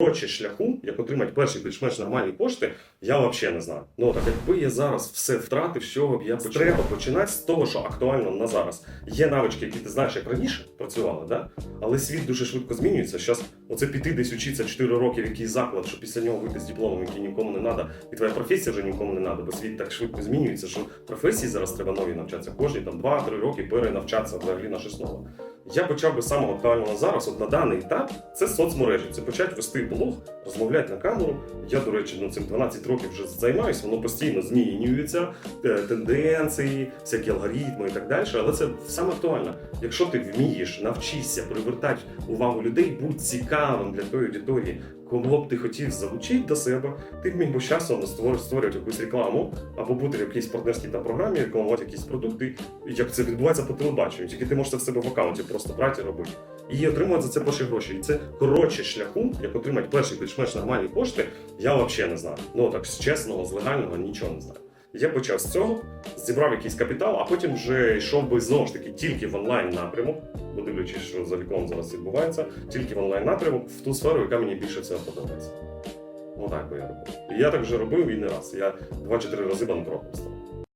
коротше шляху, як отримати перші більш-менш нормальні кошти, я взагалі не знаю. Ну так якби я зараз все втратив, з чого б я почав? Треба починати з того, що актуально на зараз. Є навички, які ти знаєш, як раніше працювали, да? але світ дуже швидко змінюється. Зараз оце піти десь учитися 4 роки в якийсь заклад, щоб після нього вийти з дипломом, який нікому не треба, і твоя професія вже нікому не треба, бо світ так швидко змінюється, що професії зараз треба нові навчатися. Кожні там 2-3 роки перенавчатися взагалі на щось нове. Я почав би самого актуального зараз, от на даний етап, це соцмережі. Це почати вести блог, розмовляти на камеру. Я, до речі, ну цим 12 років вже займаюся, воно постійно змінюється, е, тенденції, всякі алгоритми і так далі. Але це саме актуально. Якщо ти вмієш, навчишся привертати увагу людей, будь цікавим для тої аудиторії, кого б ти хотів залучити до себе, ти міг би часом створювати якусь рекламу або бути в якійсь партнерській там програмі, рекламувати якісь продукти, як це відбувається по телебаченню. Тільки ти можеш це в себе в аккаунті просто брати і робити. І отримувати за це перші гроші. І це коротше шляху, як отримати перші більш-менш нормальні кошти, я взагалі не знаю. Ну так з чесного, з легального нічого не знаю. Я почав з цього, зібрав якийсь капітал, а потім вже йшов би знову ж таки тільки в онлайн напрямок, бо дивлячись, що за вікном зараз відбувається, тільки в онлайн напрямок в ту сферу, яка мені більше всього подобається. Ну так би я робив. І я так вже робив і не раз. Я 2-4 рази банкротом став.